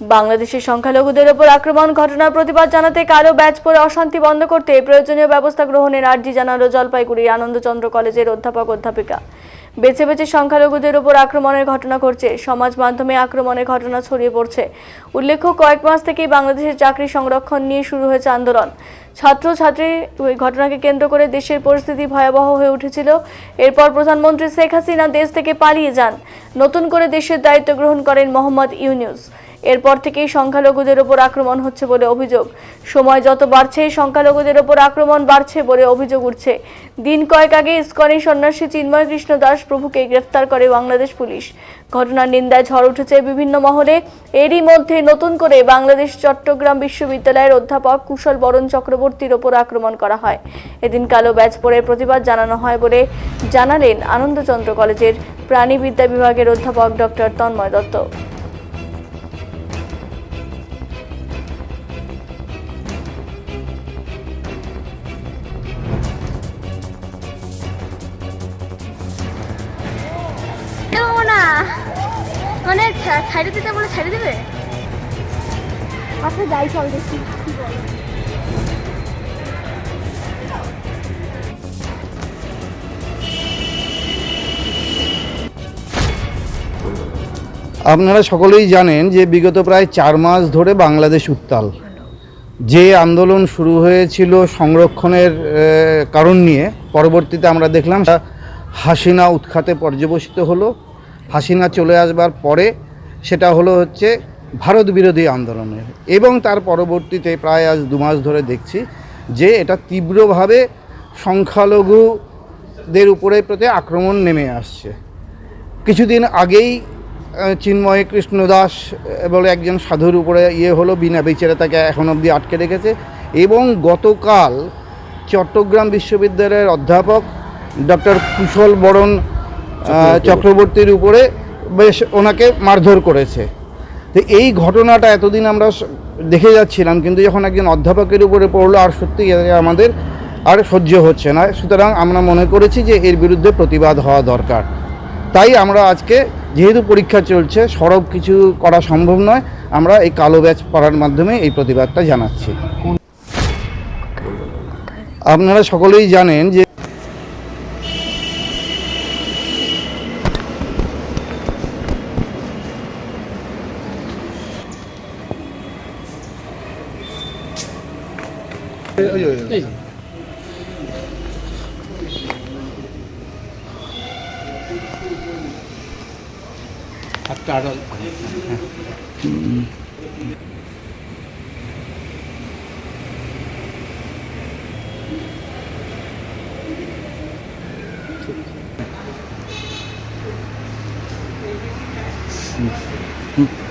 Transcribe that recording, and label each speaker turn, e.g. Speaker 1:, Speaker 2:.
Speaker 1: বাংলাদেশের সংখ্যালঘুদের ওপর আক্রমণ ঘটনার প্রতিবাদ জানাতে কালো ব্যাচ পরে অশান্তি বন্ধ করতে প্রয়োজনীয় ব্যবস্থা গ্রহণের আর্জি জানালো জলপাইগুড়ি আনন্দচন্দ্র কলেজের অধ্যাপক অধ্যাপিকা। বেছে বেছে সংখ্যালঘুদের ওপর আক্রমণের ঘটনা ঘটছে। সমাজ মাধ্যমে আক্রমণের ঘটনা ছড়িয়ে পড়ছে। উল্লেখ্য, কয়েক মাস থেকেই বাংলাদেশের চাকরি সংরক্ষণ নিয়ে শুরু হয়েছে আন্দোলন। ছাত্র ছাত্রী ওই ঘটনাকে কেন্দ্র করে দেশের পরিস্থিতি ভয়াবহ হয়ে উঠেছিল। এরপর প্রধানমন্ত্রী শেখ হাসিনা দেশ থেকে পালিয়ে যান। নতুন করে দেশের দায়িত্ব গ্রহণ করেন মোহাম্মদ ইউনুস। এরপর থেকেই সংখ্যালঘুদের ওপর আক্রমণ হচ্ছে বলে অভিযোগ। সময় যত বাড়ছে, সংখ্যালঘুদের ওপর আক্রমণ বাড়ছে বলে অভিযোগ উঠছে। দিন কয়েক আগে ইস্কনে সন্ন্যাসী চিন্ময় কৃষ্ণ দাস প্রভুকে গ্রেফতার করে বাংলাদেশ পুলিশ। ঘটনার নিন্দায় ঝড় উঠেছে বিভিন্ন মহলে। এরই মধ্যে নতুন করে বাংলাদেশ, চট্টগ্রাম বিশ্ববিদ্যালয়ের অধ্যাপক কুশল বরণ চক্রবর্তীর ওপর আক্রমণ করা হয়। এদিন কালো ব্যাচ পরে প্রতিবাদ জানানো হয় বলে জানালেন আনন্দচন্দ্র কলেজের প্রাণীবিদ্যা বিভাগের অধ্যাপক ডক্টর তন্ময় দত্ত।
Speaker 2: মানে ছা- ছাইড়ে দিতে বলে ছাইড়ে দেবে? আচ্ছা যাই চল দেখি
Speaker 3: আপনারা সকলেই জানেন যে বিগত প্রায় চার মাস ধরে বাংলাদেশ উত্তাল। যে আন্দোলন শুরু হয়েছিল সংরক্ষণের কারণ নিয়ে পরবর্তীতে আমরা দেখলাম তা হাসিনা উৎখাতে পর্যবসিত হলো। হাসিনা চলে আসবার পরে সেটা হলো হচ্ছে ভারত বিরোধী আন্দোলনের। এবং তার পরবর্তীতে প্রায় আজ দু মাস ধরে দেখছি যে এটা তীব্রভাবে সংখ্যালঘুদের উপরে প্রতি আক্রমণ নেমে আসছে। কিছুদিন আগেই চিন্ময় কৃষ্ণ দাস বলে একজন সাধুর উপরে ইয়ে হলো, বিনা বিচারে তাকে এখন অবধি আটকে রেখেছে। এবং গতকাল চট্টগ্রাম বিশ্ববিদ্যালয়ের অধ্যাপক ডক্টর কুশল বরণ চক্রবর্তীর উপরে। বেশ ওনাকে মারধর করেছে। তো এই ঘটনাটা এতদিন আমরা দেখে যাচ্ছিলাম কিন্তু যখন একজন অধ্যাপকের উপরে পড়ল আর সত্যি আমাদের আর সহ্য হচ্ছে না। সুতরাং আমরা মনে করেছি যে এর বিরুদ্ধে প্রতিবাদ হওয়া দরকার। তাই আমরা আজকে যেহেতু পরীক্ষা চলছে সরব কিছু করা সম্ভব নয় আমরা এই কালো ব্যাচ পড়ার মাধ্যমে এই প্রতিবাদটা জানাচ্ছি। আপনারা সকলেই জানেন যে 哎呦呦！哎加个，嗯，嗯，嗯。